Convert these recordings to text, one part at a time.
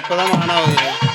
இப்போ தான் ஆன் ஆகுது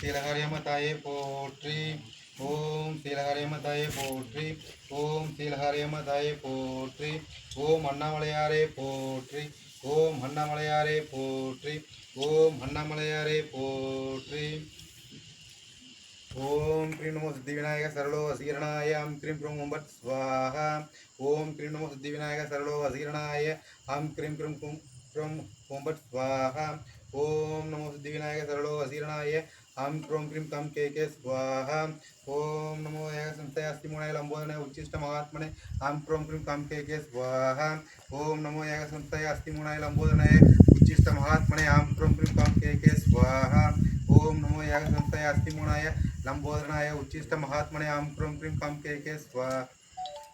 श्रीहरिमतये पोट्रि ओम श्रीहरिमतये पोट्रि ओम श्रीहरिमतये पोट्रि ओम अन्नामलयारे पोट्रि, ओम अन्नामलयारे पोट्रि, ओम अन्ना अन्नामलयारे पोट्रि। ओम क्रीणो सिद्धिविनायक सरलो असीर्णाय हम क्रीं क्रूं उम्बट स्वाहा। ओम कृण सिद्धि विनायक सरलो असीर्णाय हम क्रीं क्रूं क्रूं उम्बट स्वाहा। ओम हम क्रों क्रीं तम के के स्वाहा। ओम नमो संस्थय अस्ति मूणाय लंबोदने उच्चिष्ट महात्मने हम क्रों क्रीं तम के के स्वाहा। ओम नमो एक संस्थय अस्ति मूणाय लंबोदने उच्चिष्ट महात्मने हम क्रोम क्रीं तम के के स्वाहा। ओम नमो एक संस्थय अस्ति मुनाय लंबोधनाय उच्छिष महात्मने हम क्रोम क्रीं तम के के स्वाहा।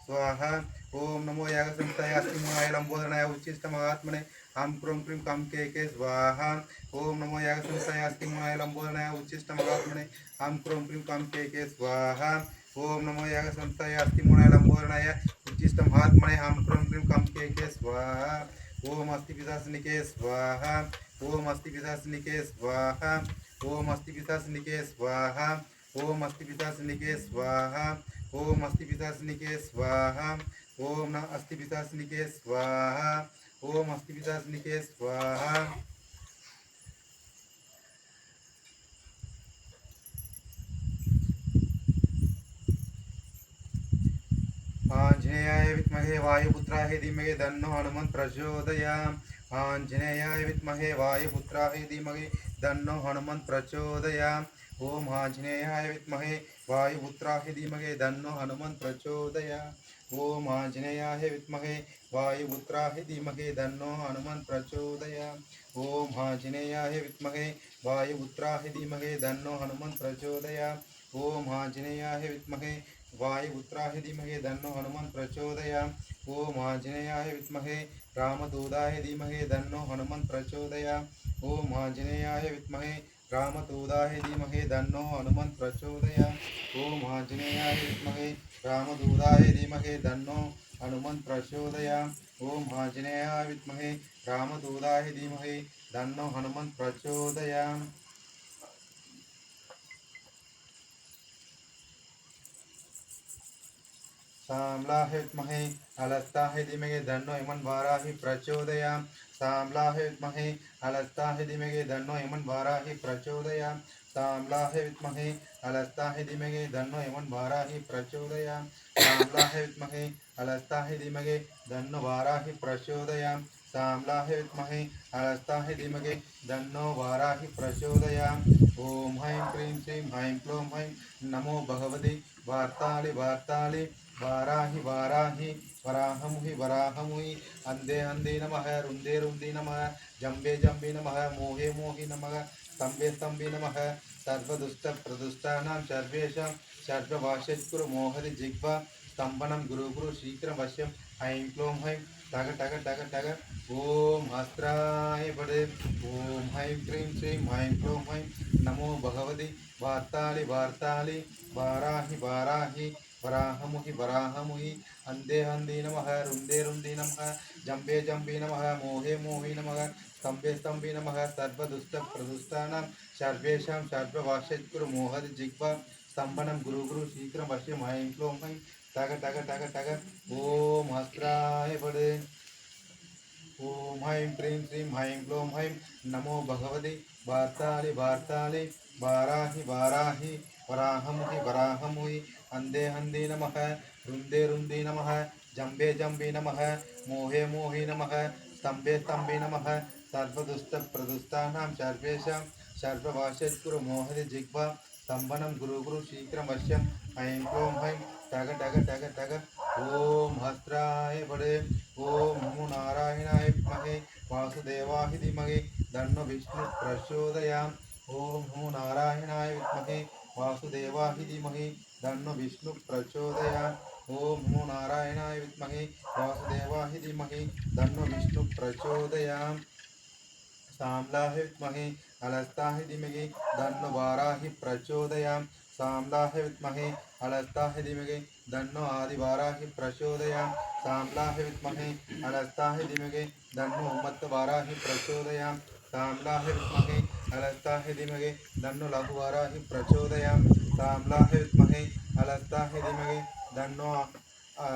स्वाहा। ओम नमो यागसंस्थाय अस्ति मुनाय लंबोदनाय उच्चिष्ट महात्मने हम क्रोम क्रीम कम के के, स्वाहा। ओम नमो याग संस्थाय अस्तिमय लंबोनाय उच्छिष्ट हम क्रोम क्रीम कम के के, स्वाहा। ओम नमो याग संस्थाय अस्तिमय लंबोनाय उच्छिष्ट हम क्रोम क्रीम कम के के, स्वाहा। ओम अस्ति विशासनिके स्वाहा। ओम अस्ति विशासनिके स्वाहा। ओम अस्ति विशासनिके स्वाहा। ओम अस्ति विशासनिके स्वाहा। ओम अस्ति विशासनिके स्वाहा। ओम न अस्ति विशासनिके स्वाहा। ओम अस्थिपिशाग्निके स्वाहा। आंजनेयाय विद्महे वायुपुत्राय धीमहि तन्नो हनुमन् प्रचोदयात् आंजनेयाय विद्महे वायुपुत्राय धीमहि तन्नो हनुमन् प्रचोदयात् ओम आंजनेयाय विद्महे वायुपुत्राय धीमहि तन्नो हनुमन् प्रचोदयात् ओम आंजनेयाय विद्महे वायुपुत्राय धीमहि तन्नो हनुमन् प्रचोदयाम् ॐ आञ्जनेयाय विद्महे वायुपुत्राय धीमहि तन्नो हनुमन् प्रचोदयाम् ॐ आञ्जनेयाय विद्महे वायुपुत्राय धीमहि तन्नो हनुमन् प्रचोदयाम् ॐ आञ्जनेयाय विद्महे रामदूताय धीमहि तन्नो हनुमन् प्रचोदयाम् ॐ आञ्जनेयाय विद्महे रामदूताय धीमहि तन्नो हनुमन् प्रचोदयाम् ॐ आञ्जनेयाय विद्महे रामदूताय धीमहि तन्नो हनुमन् प्रचोदयाम् ॐ आञ्जनेयाय विद्महे। रामदूताय धीमहि। तन्नो हनुमन् प्रचोदयाम् साम्लाहे विद्महे। अलस्ताहे धीमहि। धन्नो इमन् वाराहि प्रचोदयाम् साम्लाहे विद्महे। अलस्ताहे धीमहि। धन्नो इमन् वाराहि प्रचोदयाम् साम्लाहे विद्महे। अलस्ताहे धीमहि धन्नो इमन् वाराहि प्रचोदयाम् साम्लाहे विद्महे अलस्ताहे धीमहि धन्नो वाराहि प्रचोदयाम् साम्लाहे विद्महे हलस्ताहे धीमहि दन्नो वाराहि प्रचोदयाम् ॐ हैं क्रीं श्रीं हैं क्लों हैं नमो भगवते वार्तालि वार्तालि वाराहि वाराहि वराहमुहि वराहमुहि अन्धे अन्धे नमः रुन्दे रुन्दे नमः जम्बे जम्बे नमः, मोहे मोहि नमः, स्तम्भे स्तम्भे नमः। सर्वदुष्टप्रदुष्टानां सर्वेषां सर्वभाषत्कुरु मोहति जिह्वा, स्तम्भनं गुरु गुरु शीघ्रं वश्यं। ऐं क्लों हैं, टग टग टग टग। ॐ अस्त्राय पडे ॐ हैं क्रीं श्रीं हैं क्लों हैं। नमो भगवति। वार्तालि वार्तालि। वाराहि वाराहि। वराहमुहि वराहमुहि। अन्धे अन्धे नमः, रुन्दे रुन्दे नमः। जम्बे जम्बे नमः, मोहे, मोहि नमः। स्तम्भे स्तम्भे नमः। सर्वदुष्टप्रदुष्टानां सर्वेषां सर्वभाषत्कुरु मोहति जिह्वा। स्तम्भनं गुरु गुरु शीघ्रं वश्यं ऐं क्लों हैं टग टग टग टग ॐ अस्त्राय पडे ॐ हैं क्रीं श्रीं हैं क्लों हैं नमो भगवते वार्तालि वार्तालि। वाराहि वाराहि। वराहमुहि वराहमुहि। अन्धे अन्धे नमः। रुन्दे रुन्दे नमः। जम्बे जम्बे नमः। मोहे मोहि नमः। स्तम्भे स्तम्भे नमः। सर्वदुष्टप्रदुष्टानां सर्वेषां सर्वभाषत्कुरु मोहति जिह्वा। स्तम्भनं गुरु गुरु शीघ्रं वश्यं। ऐं क्लों हैं टग टग टग टग। ॐ हस्त्राय पडे ॐ नमो नारायणाय विद्महे। वासुदेवाय धीमहि। तन्नो विष्णु प्रचोदयाम्। ॐ नमो नारायणाय विद्महे। वासुदेवाय धीमहि तन्नो विष्णु प्रचोदयाम् ॐ नमो नारायणाय विद्महे वासुदेवाय धीमहि तन्नो विष्णु प्रचोदयाम् साम्लाह विद्महे अलस्ताह धीमहि तन्नो वाराहि प्रचोदयाम् साम्लाह विद्महे अलस्ताह धीमहि तन्नो आदिवाराहि प्रचोदयाम् साम्लाह विद्महे अलस्ताह धीमहि तन्नो उम्मत्तवाराहि प्रचोदयाम् साम्लाह विद्महे अलस्ताह धीमहि तन्नो लघुवाराहि प्रचोदयाम् साम्लाह विद्महे अलस्ताह धीमहि तन्नो आ,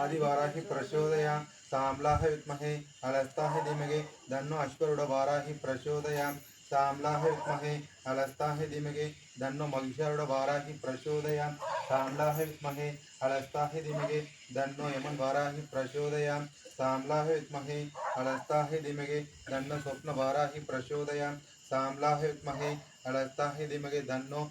आदिवाराहि प्रचोदयाम् साम्लाह विद्महे अलस्ताह धीमहि तन्नो अश्वरुडवाराहि प्रचोदयाम् साम्लाह विद्महे अलस्ताह धीमहि तन्नो महिषारुडवाराहि प्रचोदयाम् താംലാഹ വിസ്മഹേ അളസ്താഹി ദിമകെ ദണ്ണോ യമൻ വാരാഹി പ്രചോദയാം സാംലാഹ വിസ്മഹേ അളസ്താഹി ദിമകെ ദണ്ണ സ്വപ്ന വാരാഹി പ്രചോദയാം സാംലാഹ വിസ്മഹേ അളസ്താഹി ദിമകെ ദണ്ണോ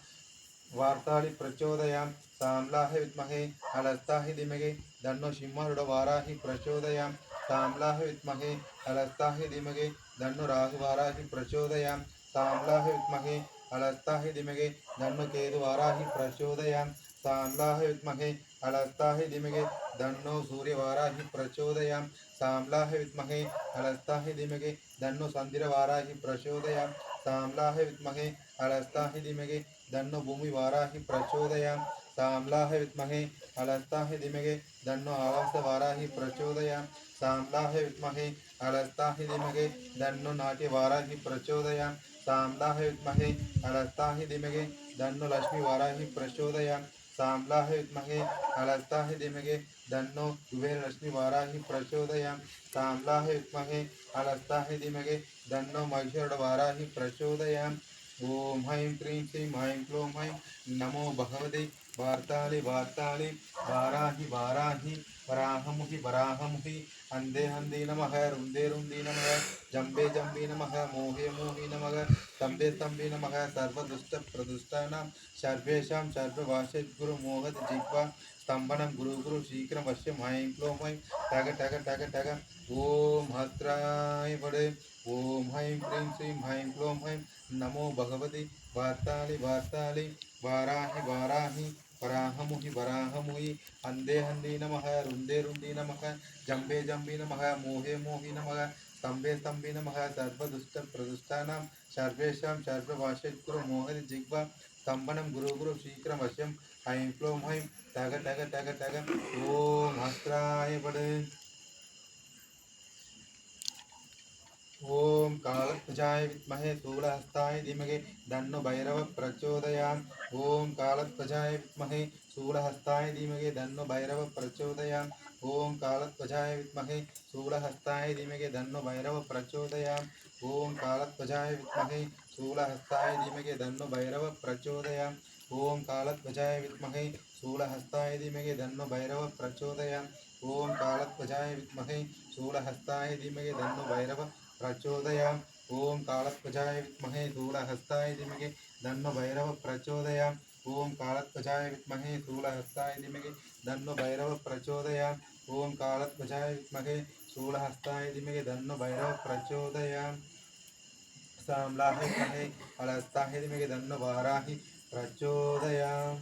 വാർത്താളി പ്രചോദയാം സാംലാഹ വിത്മഹേ അലസ്താഹി ദിമകെ ദണ്ണോ സിംഹരുടെ വാരാഹി പ്രചോദയാം സാംലാഹ വിത്മഹേ അലസ്താഹി ദിമകെ ദണ്ണു രാഹു വാരാഹി പ്രചോദയാം സാംലാഹ വിത്മഹേ അലസ്താഹി ദിമകെ ദണ്ണു കേതു വാരാഹി പ്രചോദയാം विद्महे, अलस्ताह धीमहि तन्नो सूर्यवाराहि प्रचोदयाम्। साम्लाह विद्महे, अलस्ताह धीमहि तन्नो सन्दिरवाराहि प्रचोदयाम्। साम्लाह विद्महे, अलस्ताह धीमहि तन्नो भूमिवाराहि प्रचोदयाम्। साम्लाह विद्महे, अलस्ताह धीमहि तन्नो आवासवाराहि प्रचोदयाम्। साम्लाह विद्महे, अलस्ताह धीमहि तन्नो नाट्यवाराहि प्रचोदयाम्। साम्लाह विद्महे, अलस्ताह धीमहि तन्नो लक्ष्मीवाराहि प्रचोदयाम्। साम्लाह विद्महे अलस्ताह धीमहि तन्नो कुबेरलक्ष्मीवाराहि प्रचोदयाम् साम्लाह विद्महे अलस्ताह धन्नो तन्नो महिषारुडवाराहि प्रचोदयाम ओम हैं क्रीं श्रीं हैं क्लों हैं नमो भगवते वार्तालि वार्तालि, वाराहि वाराहि, वराहमुहि वराहमुहि अन्धे अन्धे नमः रुन्दे रुन्दे नमः जम्बे जम्बे नमः, मोहे, मोहि नमः स्तम्भे स्तम्भे नमः सर्वदुष्टप्रदुष्टानां सर्वेषां सर्वभाषद्गुरु मोहति जिह्वा, स्तम्भनं गुरु गुरु शीघ्रं वश्यं ऐं क्लों हैं टग टग टग टग ॐ हस्त्राय पडे ॐ हैं क्रीं श्रीं हैं क्लों हैं नमो भगवते वार्तालि वार्तालि, वाराहि वाराहि वराहमुहि वराहमुहि अन्धे अन्धे नमः रुन्दे रुन्दे नमः जम्बे जम्बे नमः मोहे मोहि नमः स्तम्भे स्तम्भे नमः सर्वदुष्टप्रदुष्टानां सर्वेषां सर्वभाषत्कुरु मोहति जिह्वा स्तम्भनं गुरु गुरु शीघ्रं वश्यं ऐं क्लों हैं टग टग टग टग ॐ हस्त्राय पडे ॐ कालध्वजाय विद्महे शूलहस्ताय धीमहि तन्नो भैरव प्रचोदयाम् ॐ कालध्वजाय विद्महे शूलहस्ताय धीमहि तन्नो भैरव प्रचोदयाम् ॐ कालध्वजाय विद्महे शूलहस्ताय धीमहि तन्नो भैरव प्रचोदयाम् ॐ कालध्वजाय विद्महे शूलहस्ताय धीमहि तन्नो भैरव प्रचोदयाम् ॐ कालध्वजाय विद्महे शूलहस्ताय धीमहि तन्नो भैरव प्रचोदयाम् ओम कालध्वजाय विद्महे शूलहस्ताय धीमहि धन्नो भैरव प्रचोदयाम्। ओम कालध्वजाय विद्महे शूलहस्ताय धीमहि धन्नो भैरव प्रचोदयाम्। ओम कालध्वजाय विद्महे शूलहस्ताय धीमहि धन्नो भैरव प्रचोदयाम्। ओम कालध्वजाय विद्महे शूलहस्ताय धीमहि धन्नो भैरव प्रचोदयाम्। साम्लाहे विद्महे अलस्ताहे धीमहि धन्नो वाराहि प्रचोदयाम्।